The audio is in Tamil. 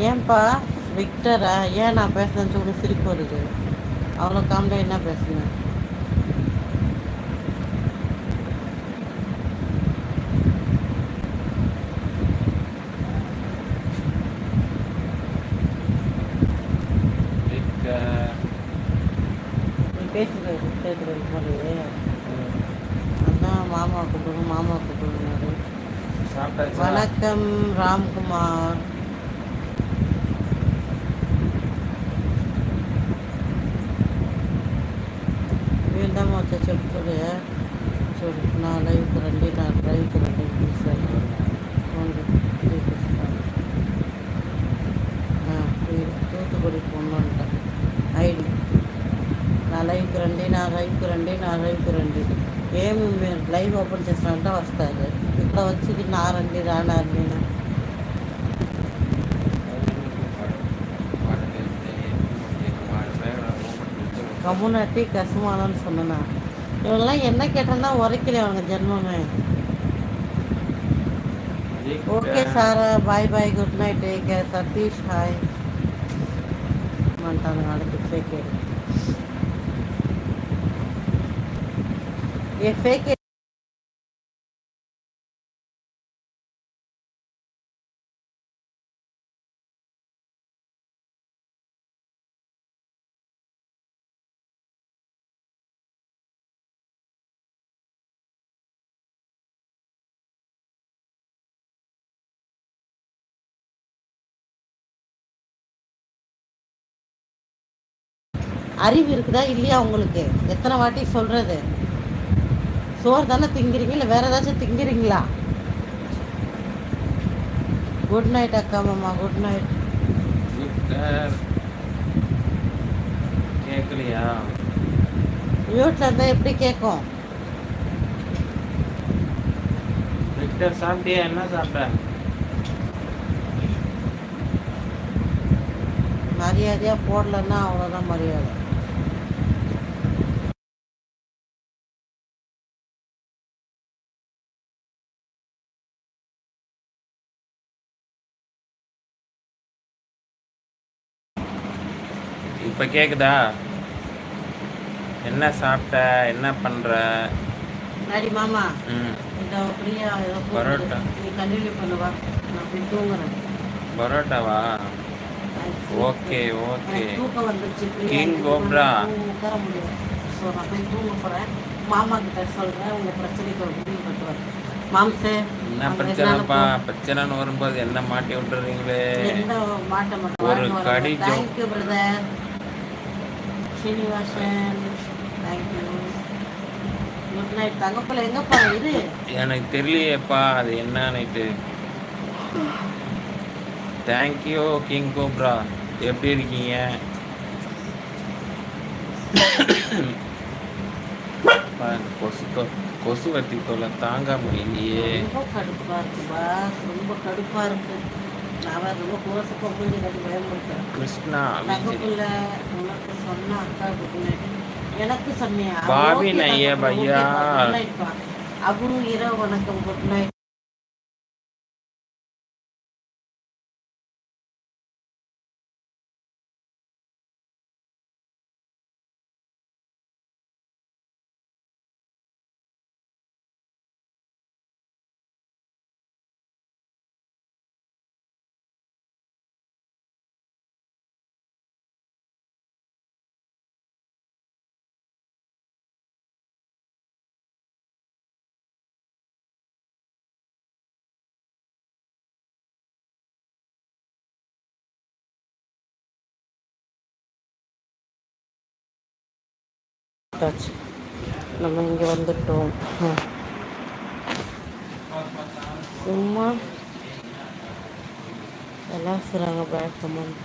ஏன்பா விக்டரா? ஏன் நான் பேசுனேன்னு சொல்லி சிரிப்பு வருது? அவ்வளோ காமெடியாக என்ன பேசுனேன் பேசுகிற விக்டர் போலயே ம். அதான் மாமா கூப்பிடுங்க மாமா கூப்பிடுங்க? வணக்கம் ராம்குமார். నా లైఫ్ రండి నా లైఫ్ రండి నా లైఫ్ రండి ఏమి మీరు లైవ్ ఓపెన్ చేస్తానంటే వస్తారు ఇక్కడ వచ్చి నా రండి రానారు నేను கம்முனாட்டி கசுமானன்னு சொன்னேனா இவங்கெல்லாம் என்ன கேட்டேன்னா உரைக்கல அவங்க ஜென்மமே okay sir bye bye good night take care Satish hi అంటాను వాళ్ళకి ఫేక్ ఏ ఫేక్ அறிவு இருக்குதா இல்லையா உங்களுக்கு? எத்தனை வாட்டி சொல்கிறது சோறு தானே திங்கிறீங்க? இல்லை வேறு ஏதாச்சும் திங்கிறீங்களா? குட் நைட் அக்கா மாமா குட் நைட். கேட்கலையா மியூட்டில் இருந்தால் எப்படி கேட்கும் விக்டர் சாப்பிட்டியா? என்ன சாப்பிட்ட? மரியாதையாக போடலன்னா அவ்வளோதான் மரியாதை இப்போ கேக்குதா என்ன சாப்பிட்ட என்ன பண்ற நடி மாமா ம் இந்த பிரியா ஏதோ கூப்பிடுது. பரோட்டா. நீ கண்டினியூ பண்ணுவா நான் போய் தூங்குறேன் பரோட்டாவா ஓகே எனக்கு ஓகே தூக்கம் வந்துருச்சு பிரியா. King எனக்கு Cobra. தூங்க உட்கார முடியல ஸோ நான் போய் தூங்க போகிறேன் மாமா கிட்ட சொல்கிறேன் உங்கள் பிரச்சனைக்கு ஒரு முடிவு கட்டுவார் மாம்சே என்ன பிரச்சனைப்பா? பிரச்சனைன்னு வரும்போது என்ன மாட்டி விட்டுறீங்களே? ஒரு கடி குட் நைட் தங்கப்பில் எங்கப்பா எனக்கு தெரியலையேப்பா அது என்னன்னுட்டு. தேங்க்யூ கிங் கோப்ரா எப்படி இருக்கீங்க? கொசு கொசு வத்தி தொல்லை தாங்க முடியலையே ரொம்ப கடுப்பா இருக்குப்பா ரொம்ப கடுப்பா இருக்கு. நான் வேற ரொம்ப கிருஷ்ணா விஜய் தங்கப்புள்ள உனக்கு சொன்ன அக்கா குட் நைட் எனக்கு சொன்னியா? பாவி நைய பையா. அபுரு இரவு வணக்கம் குட் நைட் பார்த்தாச்சு. நம்ம இங்கே வந்துட்டோம். சும்மா எல்லாம் செய்கிறாங்க பேக் கமெண்ட்